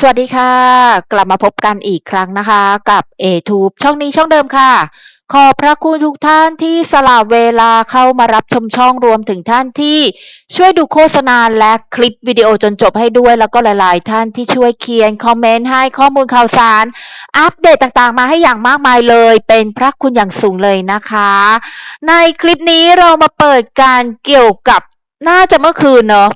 สวัสดีค่ะ กลับมาพบกันอีกครั้งนะคะ กับ a t u b e ช่องนี้ช่องเดิมค่ะ ขอบพระคุณทุกท่านที่สละเวลาเข้ามารับชมช่องรวมถึงท่านที่ช่วยดูโฆษณาและคลิปวิดีโอจนจบให้ด้วย แล้วก็หลาย ๆ ท่านที่ช่วยเขียนคอมเมนต์ให้ข้อมูลข่าวสาร อัปเดตต่างๆ มาให้อย่างมากมายเลย เป็นพระคุณอย่างสูงเลยนะคะ ในคลิปนี้เรามาเปิดการเกี่ยวกับน่าจะเมื่อคืนเนาะ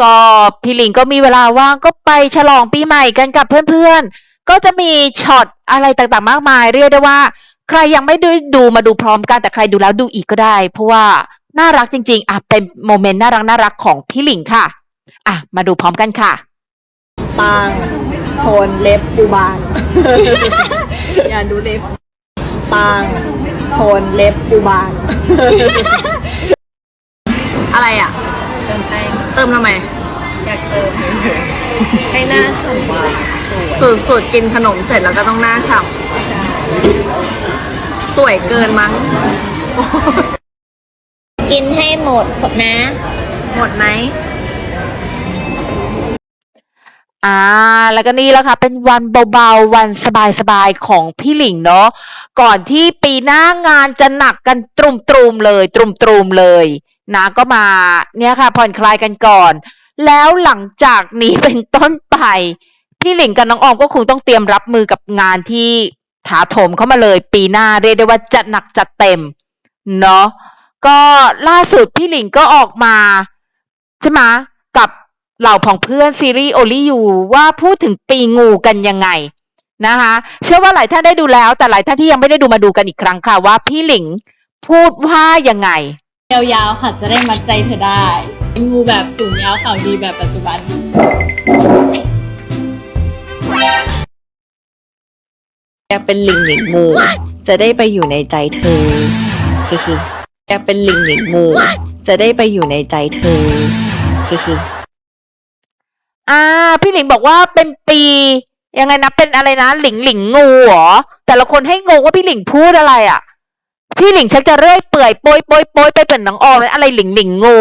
ก็พี่หลิงก็มีเวลาว่างก็ไปฉลองปีใหม่กันกับเพื่อนๆ ก็จะมีช็อตอะไรต่างๆมากมาย เรียกได้ว่า ใครยังไม่ได้ดูมาดูพร้อมกันแต่ใครดูแล้วดูอีกก็ได้ เพราะว่าน่ารักจริง ๆ อะเป็นโมเมนต์น่ารักน่ารักของพี่หลิงค่ะ อะ มาดูพร้อมกันค่ะปางโคนเล็บปูบานอย่าดูเล็บปางโคนเล็บปูบาน อะไรอะเติมแป้ง เติมทำไม อยากเติมเฉยๆให้หน้าฉ่ำกว่าสวยสูตรสูตรกินขนมเสร็จแล้วก็ต้องหน้าฉ่ำสวยเกินมั้ง กินให้หมดนะ หมดไหมอ่าแล้วก็นี่แหล้วค่ะ เป็นวันเบาๆ วันสบายๆ ของพี่หลิงเนาะก่อนที่ปีหน้างานจะหนักกันตรุมๆเลย ตรุมๆเลย นะก็มาเนี่ยค่ะผ่อนคลายกันก่อน แล้วหลังจากนี้เป็นต้นไป พี่หลิงกับน้องออมก็คงต้องเตรียมรับมือกับงานที่ถาโถมเข้ามาเลย ปีหน้าเรียกได้ว่าจัดหนักจัดเต็มเนาะก็ล่าสุดพี่หลิงก็ออกมาใช่ไหมกับเหล่าของเพื่อนซีรีส์โอลี่ยูว่าพูดถึงปีงูกันยังไงนะคะเชื่อว่าหลายท่านได้ดูแล้ว แต่หลายท่านที่ยังไม่ได้ดูมาดูกันอีกครั้งค่ะว่าพี่หลิงพูดว่ายังไง ยาวๆค่ะจะได้มัดใจเธอได้ เป็นงูแบบสูงยาวข่าวดีแบบปัจจุบัน อยากเป็นหลิงหลิงมูจะได้ไปอยู่ในใจเธอเฮ้ๆอยากเป็นหลิงหลิงมูจะได้ไปอยู่ในใจเธอเฮ้ๆอ่า พี่หลิงบอกว่าเป็นปียังไงนะเป็นอะไรนะหลิงหลิงงูเหรอแต่ละคนให้งงว่าพี่หลิงพูดอะไรอะ พี่หลิงชักจะเรื่อยเปื่อยโปยโปยโปยไปเป็นน้องออมอะไรหลิงหลิงงู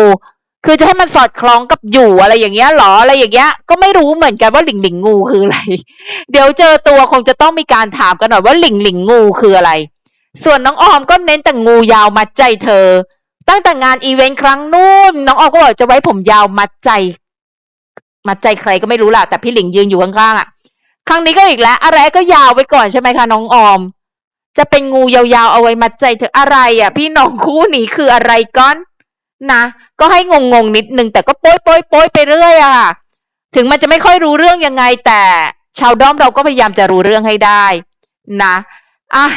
คือจะให้มันสอดคล้องกับอยู่อะไรอย่างเงี้ยหรออะไรอย่างเงี้ย ก็ไม่รู้เหมือนกันว่าหลิงหลิงงูคืออะไร เดี๋ยวเจอตัวคงจะต้องมีการถามกันหน่อยว่าหลิงหลิงงูคืออะไร ส่วนน้องออมก็เน้นแต่งูยาวมัดใจเธอ ตั้งแต่งานอีเวนต์ครั้งนู้นน้องออมก็บอกจะไว้ผมยาวมัดใจ มัดใจใครก็ไม่รู้ล่ะแต่พี่หลิงยืนอยู่ข้างๆอะ ครั้งนี้ก็อีกแล้ว อะไรก็ยาวไว้ก่อนใช่ไหมคะน้องออม จะเป็นงูยาวๆเอาไว้มัดใจเธออะไรอะ พี่น้องคู่นี้คืออะไรก้อน นะ ก็ให้งงๆนิดนึงแต่ก็โป้ยโป้ยโป้ยไปเรื่อยอะค่ะ ถึงมันจะไม่ค่อยรู้เรื่องยังไงแต่ ชาวด้อมเราก็พยายามจะรู้เรื่องให้ได้ นะอะ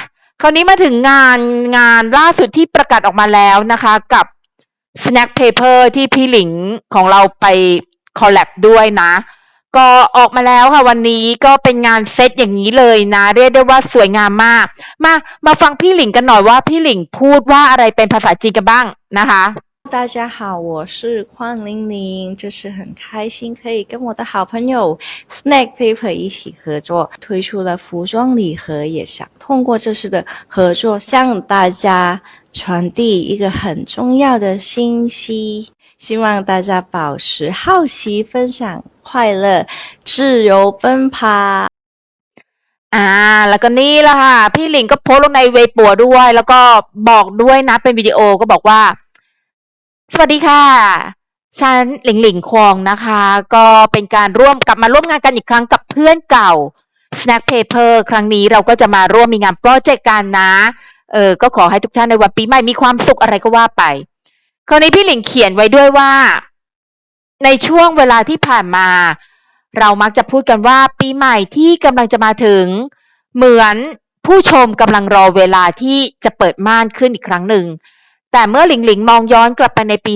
คราวนี้มาถึงงานงานล่าสุดที่ประกาศออกมาแล้วนะคะ กับ Snack Paper ที่พี่หลิงของเราไปคอลแลบด้วยนะ ก็ออกมาแล้วค่ะวันนี้ก็เป็นงานเซตอย่างนี้เลยนะ เรียกได้ว่าสวยงามมาก มามาฟังพี่หลิงกันหน่อยว่าพี่หลิงพูดว่าอะไรเป็นภาษาจีนกันบ้างนะคะ 大家好，我是邝玲玲，这次很开心可以跟我的好朋友 Snack Paper 一起合作，推出了服装礼盒，也想通过这次的合作向大家传递一个很重要的信息， 希望大家保持好奇、分享快乐、自由奔跑。 อ่า แล้วก็นี่แหละค่ะ พี่หลิงก็โพสต์ลงในเวปัวด้วย แล้วก็บอกด้วยนะ เป็นวิดีโอก็บอกว่า สวัสดีค่ะ ฉันหลิงหลิงควงนะคะ ก็เป็นการร่วมกลับมาร่วมงานกันอีกครั้งกับเพื่อนเก่า Snack Paper ครั้งนี้เราก็จะมาร่วมมีงานโปรเจกต์กันนะ เออ ก็ขอให้ทุกท่านในวันปีใหม่มีความสุขอะไรก็ว่าไป คราวนี้พี่หลิงเขียนไว้ด้วยว่า ในช่วงเวลาที่ผ่านมา เรามักจะพูดกันว่าปีใหม่ที่กำลังจะมาถึง เหมือนผู้ชมกำลังรอเวลาที่จะเปิดม่านขึ้นอีกครั้งหนึ่ง แต่เมื่อหลิงหลิงมองย้อนกลับไปในปี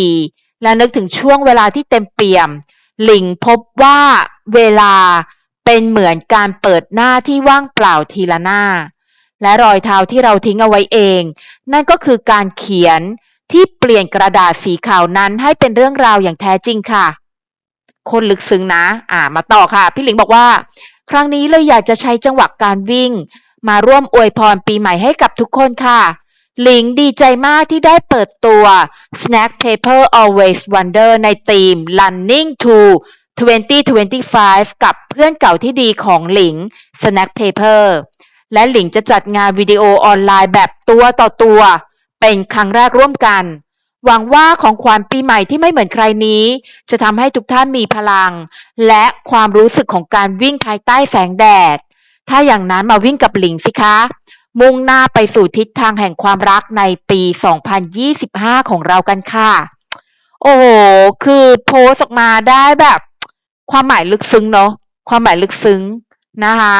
24 และนึกถึงช่วงเวลาที่เต็มเปี่ยม หลิงพบว่าเวลาเป็นเหมือนการเปิดหน้าที่ว่างเปล่าทีละหน้า และรอยเท้าที่เราทิ้งเอาไว้เอง นั่นก็คือการเขียน ที่เปลี่ยนกระดาษสีขาวนั้นให้เป็นเรื่องราวอย่างแท้จริงค่ะ คนลึกซึ้งนะ อ่า มาต่อค่ะ พี่หลิงบอกว่า ครั้งนี้เลยอยากจะใช้จังหวะการวิ่ง มาร่วมอวยพรปีใหม่ให้กับทุกคนค่ะหลิงดีใจมากที่ได้เปิดตัว Snack Paper Always Wonder ในธีม Running to 2025 กับเพื่อนเก่าที่ดีของหลิง Snack Paper และหลิงจะจัดงานวิดีโอออนไลน์แบบตัวต่อตัว เป็นครั้งแรกร่วมกัน หวังว่าของขวัญปีใหม่ที่ไม่เหมือนใครนี้ จะทำให้ทุกท่านมีพลัง และความรู้สึกของการวิ่งภายใต้แสงแดด ถ้าอย่างนั้นมาวิ่งกับหลิงสิคะ มุ่งหน้าไปสู่ทิศทางแห่งความรักในปี 2025 ของเรากันค่ะ โอ้โห คือโพสออกมาได้แบบ ความหมายลึกซึ้งเนาะ ความหมายลึกซึ้งนะคะ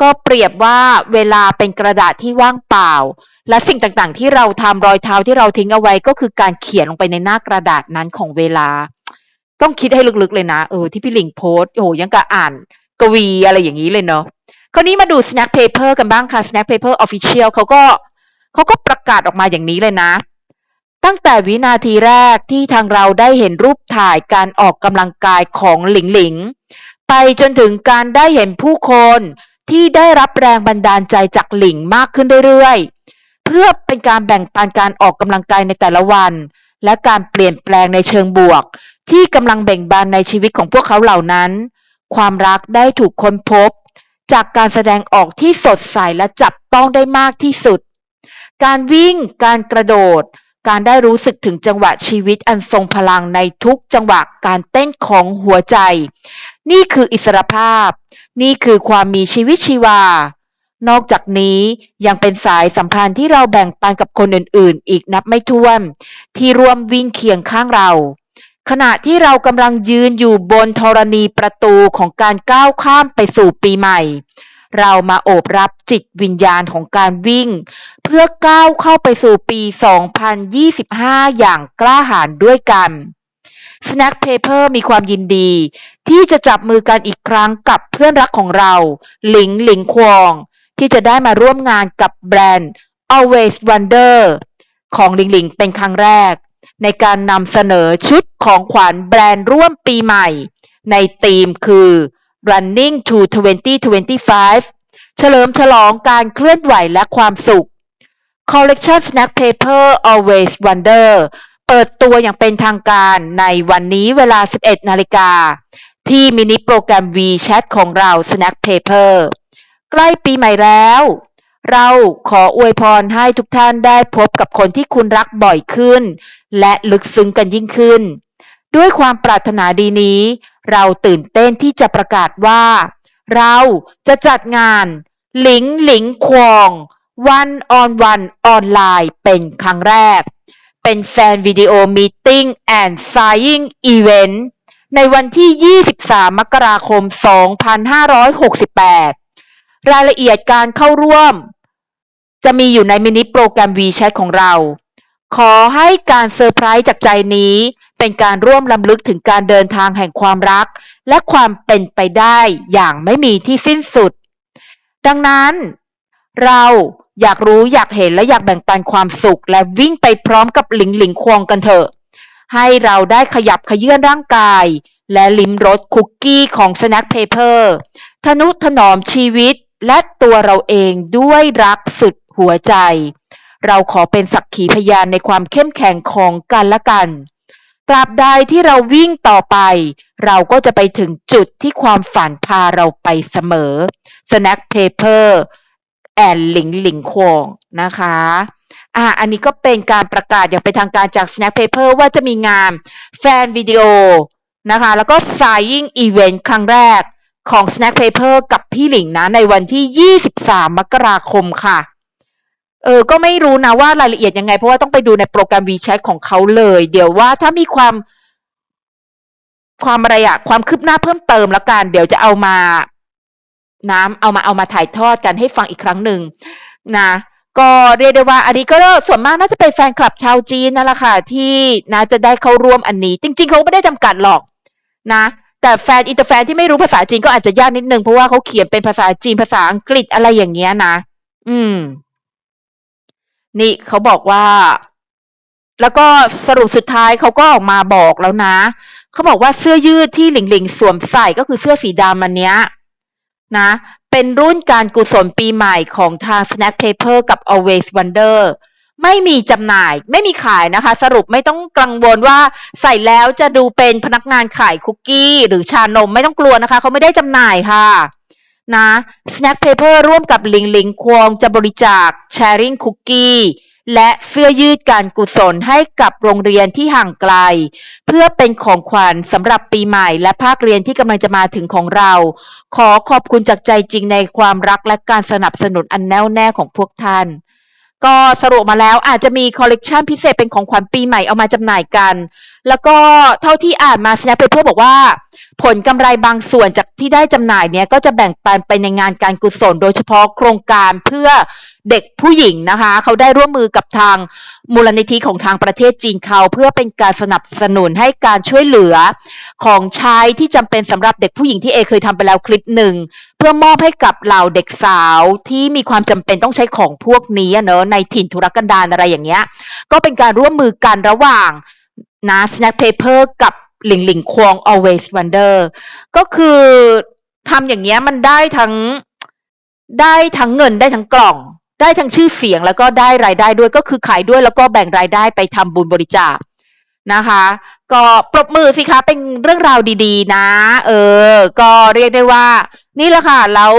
ก็เปรียบว่าเวลาเป็นกระดาษที่ว่างเปล่า และสิ่งต่างๆ ที่เราทำรอยเท้าที่เราทิ้งเอาไว้ก็คือการเขียนลงไปในหน้ากระดาษนั้นของเวลา ต้องคิดให้ลึกๆเลยนะเออที่พี่หลิงโพสโอ้โหยังกะอ่านกวีอะไรอย่างนี้เลยเนาะคราวนี้มาดู Snack Paper กันบ้างค่ะ Snack Paper Official เขาก็เขาก็ประกาศออกมาอย่างนี้เลยนะ ตั้งแต่วินาทีแรกที่ทางเราได้เห็นรูปถ่ายการออกกำลังกายของหลิงหลิง ไปจนถึงการได้เห็นผู้คนที่ได้รับแรงบันดาลใจจากหลิงมากขึ้นเรื่อยๆ พื่อเป็นการแบ่งปันการออกกำลังกายในแต่ละวัน และการเปลี่ยนแปลงในเชิงบวก ที่กำลังเบ่งบานในชีวิตของพวกเขาเหล่านั้น ความรักได้ถูกค้นพบ จากการแสดงออกที่สดใสและจับต้องได้มากที่สุด การวิ่ง การกระโดด การได้รู้สึกถึงจังหวะชีวิตอันทรงพลังในทุกจังหวะการเต้นของหัวใจ นี่คืออิสรภาพ นี่คือความมีชีวิตชีวา นอกจากนี้ยังเป็นสายสัมพันธ์ที่เราแบ่งปันกับคนอื่นๆ อีกนับไม่ถ้วน ที่ร่วมวิ่งเคียงข้างเรา ขณะที่เรากำลังยืนอยู่บนธรณีประตูของการก้าวข้ามไปสู่ปีใหม่ เรามาโอบรับจิตวิญญาณของการวิ่ง เพื่อก้าวเข้าไปสู่ปี 2025 อย่างกล้าหาญด้วยกัน Snack Paper มีความยินดี ที่จะจับมือกันอีกครั้งกับเพื่อนรักของเรา หลิงหลิงควง ที่จะได้มาร่วมงานกับแบรนด์ Always Wonder ของหลิงหลิงเป็นครั้งแรก ในการนำเสนอชุดของขวัญแบรนด์ร่วมปีใหม่ ในธีมคือ Running to 2025 เฉลิมฉลองการเคลื่อนไหวและความสุข Collection Snack Paper Always Wonder เปิดตัวอย่างเป็นทางการในวันนี้เวลา 11 นาฬิกา ที่มินิโปรแกรม WeChat ของเรา Snack Paper ใกล้ปีใหม่แล้ว เราขออวยพรให้ทุกท่านได้พบกับคนที่คุณรักบ่อยขึ้น และลึกซึ้งกันยิ่งขึ้น ด้วยความปรารถนาดีนี้ เราตื่นเต้นที่จะประกาศว่า เราจะจัดงานหลิงหลิงควงวันออนวันออนไลน์เป็นครั้งแรก เป็นแฟนวิดีโอมีติ้งแอนด์ i าย n งอีเวนต์ในวันที่ 23 มกราคม 2568 รายละเอียดการเข้าร่วม จะมีอยู่ในมินิโปรแกรม WeChat ของเรา ขอให้การเซอร์ไพรส์จากใจนี้ เป็นการร่วมลำลึกถึงการเดินทางแห่งความรัก และความเป็นไปได้อย่างไม่มีที่สิ้นสุด ดังนั้น เราอยากรู้อยากเห็นและอยากแบ่งปันความสุข และวิ่งไปพร้อมกับหลิงหลิงควงกันเถอะ ให้เราได้ขยับขยื่นร่างกาย และลิ้มรสคุกกี้ของ Snack Paper ทนุถนอมชีวิต และตัวเราเองด้วยรักสุดหัวใจ เราขอเป็นสักขีพยานในความเข้มแข็งของกันและกัน ตราบใดที่เราวิ่งต่อไป เราก็จะไปถึงจุดที่ความฝันพาเราไปเสมอ Snack Paper แอนหลิงหลิงควงนะคะอ่าอันนี้ก็เป็นการประกาศอย่างเป็นทางการจาก Snack Paper ว่าจะมีงานแฟนวิดีโอนะคะ แล้วก็ Signing Event ครั้งแรก ของ Snack Paper กับพี่หลิงนะ ในวันที่ 23 มกราคมค่ะ เออ ก็ไม่รู้นะว่ารายละเอียดยังไง เพราะว่าต้องไปดูในโปรแกรม WeChat ของเขาเลย เดี๋ยวว่าถ้ามีความความอะไรอะความคืบหน้าเพิ่มเติมแล้วกัน เดี๋ยวจะเอามาน้ำเอามาเอามาถ่ายทอดกันให้ฟังอีกครั้งหนึ่งนะก็เรียกได้ว่าอันนี้ก็ส่วนมากน่าจะเป็นแฟนคลับชาวจีนนั่นแหละค่ะที่น่าจะได้เข้าร่วมอันนี้ จริง ๆเขาไม่ได้จำกัดหรอกนะ แต่แฟนอินเตอร์แฟนที่ไม่รู้ภาษาจีนก็อาจจะยากนิดนึงเพราะว่าเขาเขียนเป็นภาษาจีนภาษาอังกฤษอะไรอย่างเงี้ยนะ อืม นี่เขาบอกว่า แล้วก็สรุปสุดท้ายเขาก็ออกมาบอกแล้วนะ เขาบอกว่าเสื้อยืดที่หลิงหลิงสวมใส่ก็คือเสื้อสีดำอันเนี้ยนะ เป็นรุ่นการกุศลปีใหม่ของทาง Snack Paper กับ Always Wonder ไม่มีจำหน่ายไม่มีขายนะคะ สรุปไม่ต้องกังวลว่าใส่แล้วจะดูเป็นพนักงานขายคุกกี้ หรือชานมไม่ต้องกลัวนะคะ เขาไม่ได้จำหน่ายค่ะนะ Snack Paper ร่วมกับหลิงหลิงควงจะบริจาค Sharing Cookie และเสื้อยืดการกุศลให้กับโรงเรียนที่ห่างไกล เพื่อเป็นของขวัญสำหรับปีใหม่ และภาคเรียนที่กำลังจะมาถึงของเรา ขอขอบคุณจากใจจริงในความรักและการสนับสนุนอันแน่วแน่ของพวกท่าน ก็สรุปมาแล้วอาจจะมีคอลเลกชันพิเศษเป็นของขวัญปีใหม่เอามาจำหน่ายกันแล้วก็เท่าที่อ่านมา Snap Paper บอกว่า ผลกำไรบางส่วนจากที่ได้จำหน่ายเนี่ยก็จะแบ่งปันไปในงานการกุศล โดยเฉพาะโครงการเพื่อเด็กผู้หญิงนะคะ เขาได้ร่วมมือกับทางมูลนิธิของทางประเทศจีนเขา เพื่อเป็นการสนับสนุนให้การช่วยเหลือ ของใช้ที่จำเป็นสำหรับเด็กผู้หญิงที่เอเคยทำไปแล้วคลิปหนึ่ง เพื่อมอบให้กับเหล่าเด็กสาวที่มีความจำเป็นต้องใช้ของพวกนี้เนอะในถิ่นทุรกันดารอะไรอย่างเงี้ยก็เป็นการร่วมมือกันระหว่าง นะ Snack Paper กับหลิงหลิงควง Always Wonder ก็คือทำอย่างเงี้ยมันได้ทั้งได้ทั้งเงินได้ทั้งกล่อง ได้ทั้งชื่อเสียงแล้วก็ได้รายได้ด้วยก็คือขายด้วยแล้วก็แบ่งรายได้ไปทำบุญบริจาคนะคะ ก็ปรบมือสิคะเป็นเรื่องราวดีๆ นะ เออ ก็เรียกได้ว่า นี่แหละค่ะ แล้ว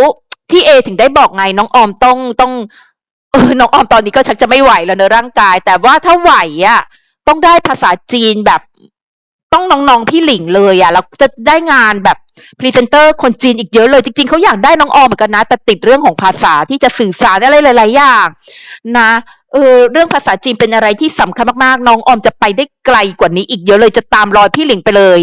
ที่เอถึงได้บอกไงน้องออมต้องต้องเออน้องออมตอนนี้ก็ชักจะไม่ไหวแล้วเนอะร่างกาย แต่ว่าถ้าไหวอะ ต้องได้ภาษาจีนแบบต้องน้องๆพี่หลิงเลยอะแล้วจะได้งานแบบพรีเซนเตอร์คนจีนอีกเยอะเลย จริง ๆเขาอยากได้น้องออมเหมือนกันนะ แต่ติดเรื่องของภาษาที่จะสื่อสารอะไรหลายๆอย่างนะเออเรื่องภาษาจีนเป็นอะไรที่สำคัญมากๆ น้องออมจะไปได้ไกลกว่านี้อีกเยอะเลยจะตามรอยพี่หลิงไปเลย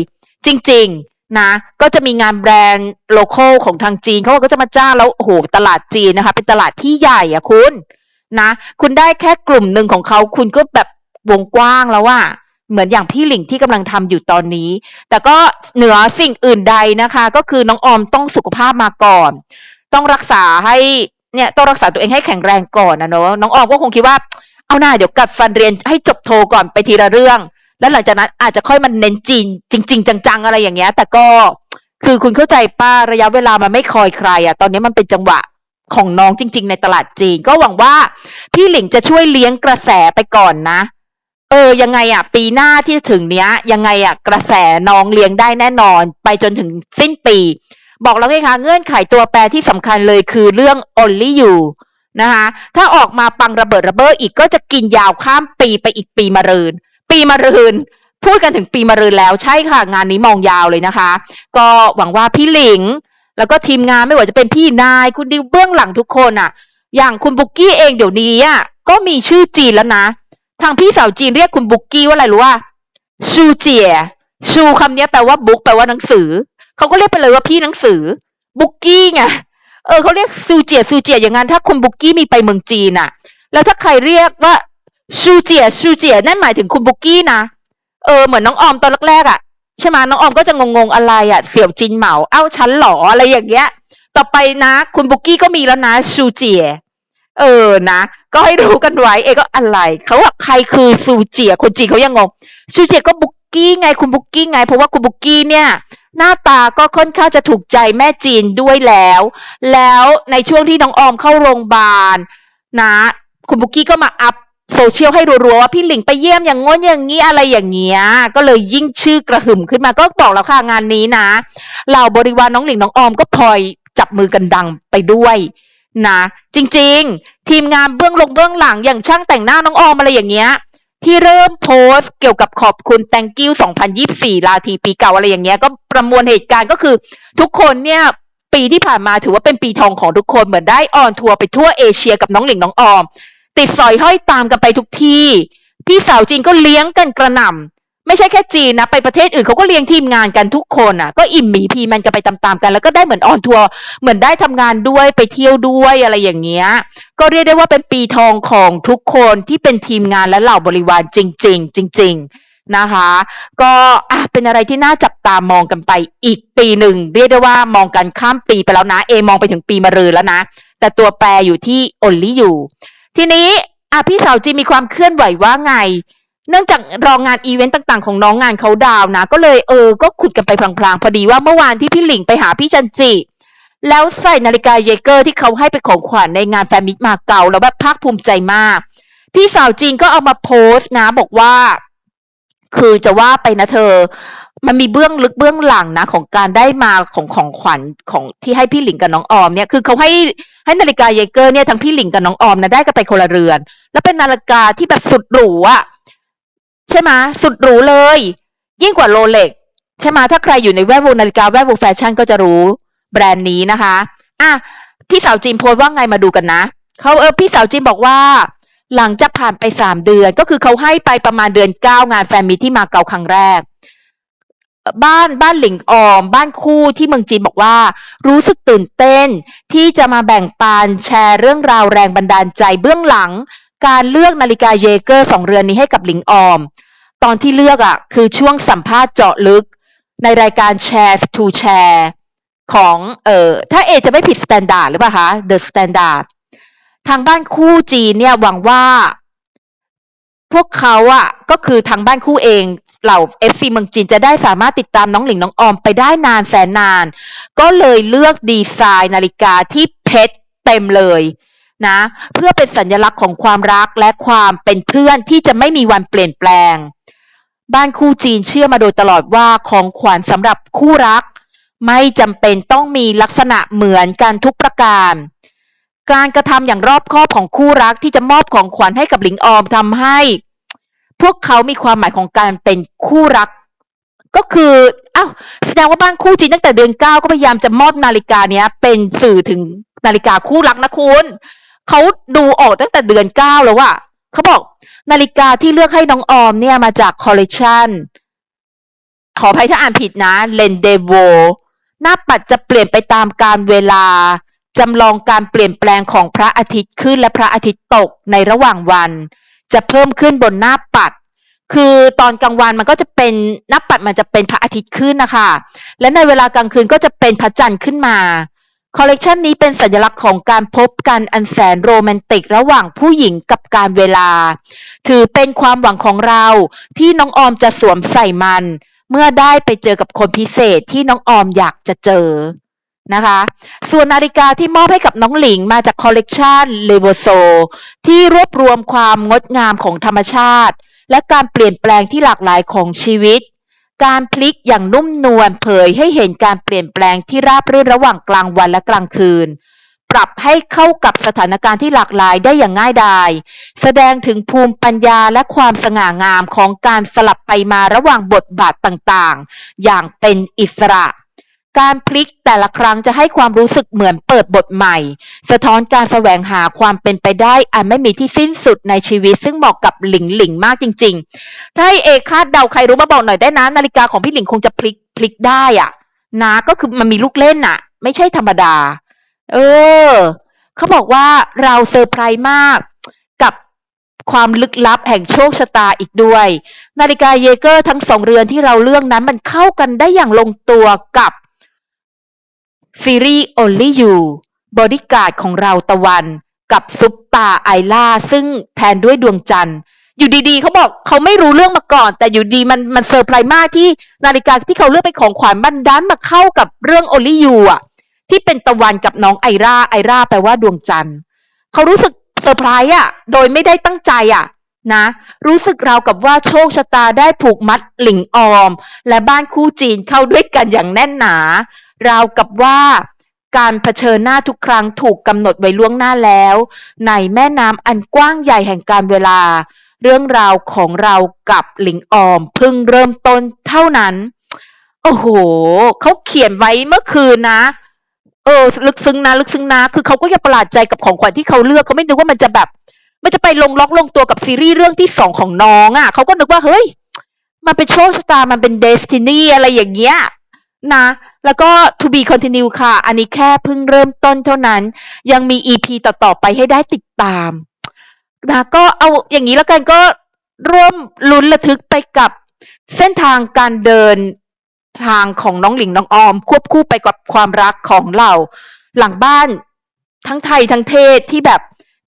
จริง ๆนะ ก็จะมีงานแบรนด์โลโก้ของทางจีนเขาก็จะมาจ้างแล้วโอ้โหตลาดจีนนะคะ เป็นตลาดที่ใหญ่อะคุณนะ คุณได้แค่กลุ่มหนึ่งของเขาคุณก็แบบ วงกว้างแล้วว่าเหมือนอย่างพี่หลิงที่กำลังทำอยู่ตอนนี้ แต่ก็เหนือสิ่งอื่นใดนะคะ ก็คือน้องออมต้องสุขภาพมาก่อน ต้องรักษาให้เนี่ยต้องรักษาตัวเองให้แข็งแรงก่อนนะเนาะน้องออมก็คงคิดว่าเอาหน้าเดี๋ยวกัดฟันเรียนให้จบโทก่อนไปทีละเรื่อง แล้วหลังจากนั้นอาจจะค่อยมันเน้นจีนจริง ๆ จังๆอะไรอย่างเงี้ย แต่ก็คือคุณเข้าใจป้าระยะเวลามันไม่คอยใครอะตอนนี้มันเป็นจังหวะของน้องจริง ๆ ในตลาดจีน ก็หวังว่าพี่หลิงจะช่วยเลี้ยงกระแสไปก่อนนะ เออยังไงอะปีหน้าที่ถึงเนี้ย ยังไงอะกระแสน้องเลี้ยงได้แน่นอน ไปจนถึงสิ้นปี บอกแล้วไงคะเงื่อนไขตัวแปรที่สำคัญเลยคือเรื่อง only you นะคะถ้าออกมาปังระเบิดระเบ้ออีกก็จะกินยาวข้ามปีไปอีกปีมะรืน ปีมะรืน พูดกันถึงปีมะรืนแล้วใช่ค่ะ งานนี้มองยาวเลยนะคะ ก็หวังว่าพี่หลิง แล้วก็ทีมงานไม่ว่าจะเป็นพี่นาย คุณดิวเบื้องหลังทุกคนอะอย่างคุณบุกกี้เองเดี๋ยวนี้อะก็มีชื่อจีนแล้วนะ ทางพี่สาวจีนเรียกคุณบุกกี้ว่าอะไรรู้ว่าชูเจียชูคำนี้แปลว่าบุ๊กแปลว่าหนังสือ เขาก็เรียกไปเลยว่าพี่หนังสือ บุกกี้ไงเออเขาเรียกซูเจียซูเจียอย่างนั้นถ้าคุณบุกกี้มีไปเมืองจีนอะแล้วถ้าใครเรียกว่าชูเจียชูเจียนั่นหมายถึงคุณบุกกี้นะเออเหมือนน้องออมตอนแรกๆอะใช่ไหมน้องออมก็จะงงๆอะไรอะเสี่ยวจินเหมาเอ้าฉันหรออะไรอย่างเงี้ย ต่อไปนะ คุณบุกกี้ก็มีแล้วนะชูเจีย เออนะ ก็ให้รู้กันไว้ เอก็อะไรเขาว่าใครคือซูเจียคนจีนเขายังงงซูเจียก็บุกกี้ไงคุณบุกกี้ไง เพราะว่าคุณบุกกี้เนี่ยหน้าตาก็ค่อนข้างจะถูกใจแม่จีนด้วยแล้ว แล้วในช่วงที่น้องออมเข้าโรงพยาบาลนะ คุณบุกกี้ก็มาอัพโซเชียลให้รัวๆว่าพี่หลิงไปเยี่ยมอย่างง้นอย่างนี้อะไรอย่างเงี้ย ก็เลยยิ่งชื่อกระหึ่มขึ้นมาก็บอกแล้วค่ะงานนี้นะเหล่าบริวารน้องหลิงน้องออมก็พลอยจับมือกันดังไปด้วย นะจริงๆ ทีมงานเบื้องลงเบื้องหลังอย่างช่างแต่งหน้าน้องออมอะไรอย่างเงี้ยที่เริ่มโพสต์เกี่ยวกับขอบคุณ thank you 2024 ลาทีปีเก่าอะไรอย่างเงี้ยก็ประมวลเหตุการณ์ก็คือ ทุกคนเนี่ยปีที่ผ่านมาถือว่าเป็นปีทองของทุกคนเหมือนได้ออนทัวร์ไปทั่วเอเชียกับน้องหลิงน้องออม ติดสอยห้อยตามกันไปทุกที่ พี่สาวจีนก็เลี้ยงกันกระหน่ำ ไม่ใช่แค่จีนนะ ไปประเทศอื่นเขาก็เลี้ยงทีมงานกันทุกคนอะ ก็อิ่มหมีพีมันกันไปตามๆกัน แล้วก็ได้เหมือนออนทัวร์เหมือนได้ทำงานด้วยไปเที่ยวด้วยอะไรอย่างเงี้ย ก็เรียกได้ว่าเป็นปีทองของทุกคนที่เป็นทีมงานและเหล่าบริวารจริง ๆ จริง ๆนะคะ ก็อะเป็นอะไรที่น่าจับตามองกันไปอีกปีหนึ่ง เรียกได้ว่ามองกันข้ามปีไปแล้วนะ เอมองไปถึงปีมะรืนแล้วนะ แต่ตัวแปรอยู่ที่ only you ทีนี้อะพี่สาวจีมีความเคลื่อนไหวว่าไง เนื่องจากรองงานอีเวนต์ต่างๆ ของน้องงานเขาดาวนะ ก็เลยเออ ก็ขุดกันไปพลางๆ พอดีว่าเมื่อวานที่พี่หลิงไปหาพี่จันจิ แล้วใส่นาฬิกาเยเกอร์ที่เขาให้เป็นของขวัญในงานแฟมิตมาเกาแล้วแบบภาคภูมิใจมาก พี่สาวจีนก็เอามาโพสต์นะ บอกว่า คือจะว่าไปนะเธอ มันมีเบื้องลึกเบื้องหลังนะ ของการได้มาของของขวัญของที่ให้พี่หลิงกับน้องออมเนี่ยคือเขาให้ให้นาฬิกาเยเกอร์เนี่ยทั้งพี่หลิงกับน้องออมนะได้กันไปคนละเรือน แล้วเป็นนาฬิกาที่แบบสุดหรูอะ ใช่ไหมสุดหรูเลย ยิ่งกว่าโรเล็กใช่ไหมถ้าใครอยู่ในแวดวงนาฬิกาแวดวงแฟชั่นก็จะรู้แบรนด์นี้นะคะอะพี่สาวจีนโพสต์ว่าไงมาดูกันนะเขาเออพี่สาวจีนบอกว่า หลังจากผ่านไปสามเดือน ก็คือเขาให้ไปประมาณเดือนเก้างานแฟนมีตที่มาเกาครั้งแรก บ้านบ้านหลิงออม บ้านคู่ที่เมืองจีนบอกว่า รู้สึกตื่นเต้น ที่จะมาแบ่งปันแชร์เรื่องราวแรงบันดาลใจเบื้องหลัง การเลือกนาฬิกาเยเกอร์สองเรือนนี้ให้กับหลิงออม ตอนที่เลือกอะคือช่วงสัมภาษณ์เจาะลึก ในรายการ Share to Share ของเอ่อถ้าเอจะไม่ผิด Standard หรือเปล่าคะ The Standard ทางบ้านคู่จีนเนี่ยหวังว่า พวกเขาอะก็คือทางบ้านคู่เอง เหล่า FC เมืองจีนจะได้สามารถติดตามน้องหลิงน้องออมไปได้นานแสนนาน ก็เลยเลือกดีไซน์นาฬิกาที่เพชรเต็มเลย นะ เพื่อเป็นสัญลักษณ์ของความรักและความเป็นเพื่อนที่จะไม่มีวันเปลี่ยนแปลง บ้านคู่จีนเชื่อมาโดยตลอดว่าของขวัญสำหรับคู่รัก ไม่จำเป็นต้องมีลักษณะเหมือนกันทุกประการ การกระทำอย่างรอบคอบของคู่รักที่จะมอบของขวัญให้กับหลิงออมทำให้ พวกเขามีความหมายของการเป็นคู่รัก ก็คืออ้าวแสดงว่าบ้านคู่จีนตั้งแต่เดือนเก้าก็พยายามจะมอบนาฬิกาเนี้ยเป็นสื่อถึงนาฬิกาคู่รักนะคุณ เขาดูออกตั้งแต่เดือนเก้าแล้วว่าเขาบอกนาฬิกาที่เลือกให้น้องออมเนี่ยมาจากคอลเลกชันขออภัยถ้าอ่านผิดนะเลนเดโวหน้าปัดจะเปลี่ยนไปตามการเวลาจำลองการเปลี่ยนแปลงของพระอาทิตย์ขึ้นและพระอาทิตย์ตกในระหว่างวัน จะเพิ่มขึ้นบนหน้าปัด คือตอนกลางวันมันก็จะเป็นหน้าปัดมันจะเป็นพระอาทิตย์ขึ้นนะคะ และในเวลากลางคืนก็จะเป็นพระจันทร์ขึ้นมา คอลเลกชันนี้เป็นสัญลักษณ์ของการพบกันอันแสนโรแมนติกระหว่างผู้หญิงกับการเวลา ถือเป็นความหวังของเราที่น้องออมจะสวมใส่มัน เมื่อได้ไปเจอกับคนพิเศษที่น้องออมอยากจะเจอนะคะ ส่วนนาฬิกาที่มอบให้กับน้องหลิงมาจากคอลเลกชันเลโวโซที่รวบรวมความงดงามของธรรมชาติ และการเปลี่ยนแปลงที่หลากหลายของชีวิต การพลิกอย่างนุ่มนวลเผยให้เห็นการเปลี่ยนแปลงที่ราบรื่นระหว่างกลางวันและกลางคืน ปรับให้เข้ากับสถานการณ์ที่หลากหลายได้อย่างง่ายดาย แสดงถึงภูมิปัญญาและความสง่างามของการสลับไปมาระหว่างบทบาทต่างๆ อย่างเป็นอิสระ การพลิกแต่ละครั้งจะให้ความรู้สึกเหมือนเปิดบทใหม่ สะท้อนการแสวงหาความเป็นไปได้อันไม่มีที่สิ้นสุดในชีวิต ซึ่งเหมาะกับหลิงหลิงมากจริง ๆ ถ้าให้เอกคาดเดาใครรู้มาบอกหน่อยได้นะ นาฬิกาของพี่หลิงคงจะพลิกพลิกได้อะนะก็คือมันมีลูกเล่นอะไม่ใช่ธรรมดา เออเขาบอกว่าเราเซอร์ไพรส์มากกับความลึกลับแห่งโชคชะตาอีกด้วย นาฬิกาเยเกอร์ทั้งสองเรือนที่เราเลือกนั้นมันเข้ากันได้อย่างลงตัวกับ ซีรีส์ Only You บอดี้การ์ดของเราตะวัน กับซุปตาไอล่า ซึ่งแทนด้วยดวงจันทร์ อยู่ดีๆ เขาบอกเขาไม่รู้เรื่องมาก่อน แต่อยู่ดีมันมันเซอร์ไพรส์มากที่นาฬิกาที่เขาเลือกเป็นของขวัญมันดันมาเข้ากับเรื่อง Only You อะที่เป็นตะวันกับน้องไอราไอราแปลว่าดวงจันทร์เขารู้สึกเซอร์ไพรส์อะ โดยไม่ได้ตั้งใจอะนะ รู้สึกราวกับว่าโชคชะตาได้ผูกมัดหลิงออม และบ้านคู่จีนเข้าด้วยกันอย่างแน่นหนา ราวกับว่าการเผชิญหน้าทุกครั้งถูกกำหนดไว้ล่วงหน้าแล้ว ในแม่น้ำอันกว้างใหญ่แห่งการเวลา เรื่องราวของเรากับหลิงออมเพิ่งเริ่มต้นเท่านั้น โอ้โหเขาเขียนไว้เมื่อคืนนะ เออ ลึกซึ้งนะ ลึกซึ้งนะ คือเขาก็ยังประหลาดใจกับของขวัญที่เขาเลือกเขาไม่นึกว่ามันจะแบบ มันจะไปลงล็อกลงตัวกับซีรีส์เรื่องที่สองของน้องอะ่ะเขาก็นึกว่าเฮ้ย มันเป็นโชคชะตามันเป็นเดสตินีอะไรอย่างเงี้ย นะ แล้วก็ to be continue ค่ะ อันนี้แค่เพิ่งเริ่มต้นเท่านั้น ยังมี EP ต่อ ๆ ไปให้ได้ติดตามนะก็เอาอย่างนี้แล้วกันก็ร่วมลุ้นระทึกไปกับเส้นทางการเดินทางของน้องหลิงน้องออม ควบคู่ไปกับความรักของเราหลังบ้านทั้งไทยทั้งเทศที่แบบ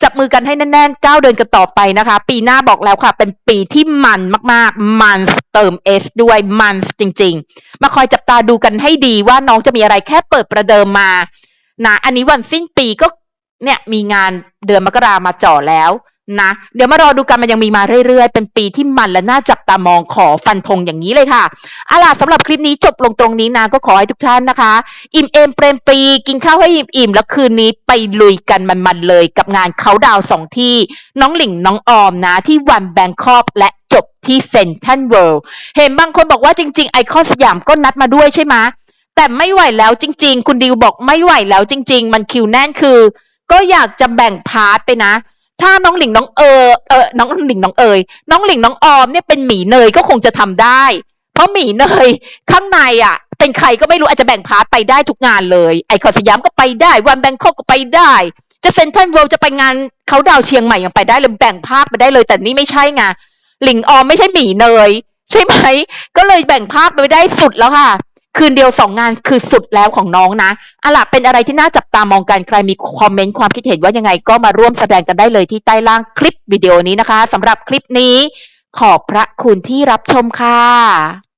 จับมือกันให้แน่นๆก้าวเดินกันต่อไปนะคะ ปีหน้าบอกแล้วค่ะ เป็นปีที่มันมากๆ มันเติมเอสด้วยมันจริง ๆ มาคอยจับตาดูกันให้ดีว่าน้องจะมีอะไรแค่เปิดประเดิมมานะอันนี้วันสิ้นปีก็เนี่ยมีงานเดือนมกรามาจ่อแล้ว นะ เดี๋ยวมารอดูกันมันยังมีมาเรื่อยๆ เป็นปีที่มันและน่าจับตามองขอฟันธงอย่างนี้เลยค่ะเอาล่ะสำหรับคลิปนี้จบลงตรงนี้นะก็ขอให้ทุกท่านนะคะ อิ่มเอมเปรมปรีกินข้าวให้อิ่มๆแล้วคืนนี้ไปลุยกันมันๆเลยกับงานเขาดาวสองที่ น้องหลิงน้องออมนะ ที่วันแบงคอกและจบที่เซนทันเวิลด์เห็นบางคนบอกว่าจริง ๆ ไอคอนสยามก็นัดมาด้วยใช่ไหมแต่ไม่ไหวแล้วจริง ๆ คุณดิวบอกไม่ไหวแล้วจริง ๆ มันคิวแน่นคือ ก็อยากจะแบ่งพาร์ทไปนะ ถ้าน้องหลิงน้องเออเออน้องหลิงน้องเอยน้องหลิงน้องออมเนี่ยเป็นหมีเนยก็คงจะทำได้ เพราะหมีเนยข้างในอะ เป็นใครก็ไม่รู้อาจจะแบ่งพาร์ทไปได้ทุกงานเลยไอคอนสยามก็ไปได้ วันแบงคอกก็ไปได้ จะเซนทรัลเวิลด์จะไปงานเขาดาวเชียงใหม่ยังไปได้เลยแบ่งภาคไปได้เลย แต่นี่ไม่ใช่ไงหลิงออมไม่ใช่หมีเนย ใช่ไหมก็เลยแบ่งภาคไปได้สุดแล้วค่ะ คืนเดียวสองงานคือสุดแล้วของน้องนะอะล่ะเป็นอะไรที่น่าจับตามองกันใครมีคอมเมนต์ความคิดเห็นว่ายังไงก็มาร่วมแสดงกันได้เลยที่ใต้ล่างคลิปวิดีโอนี้นะคะสำหรับคลิปนี้ ขอบพระคุณที่รับชมค่ะ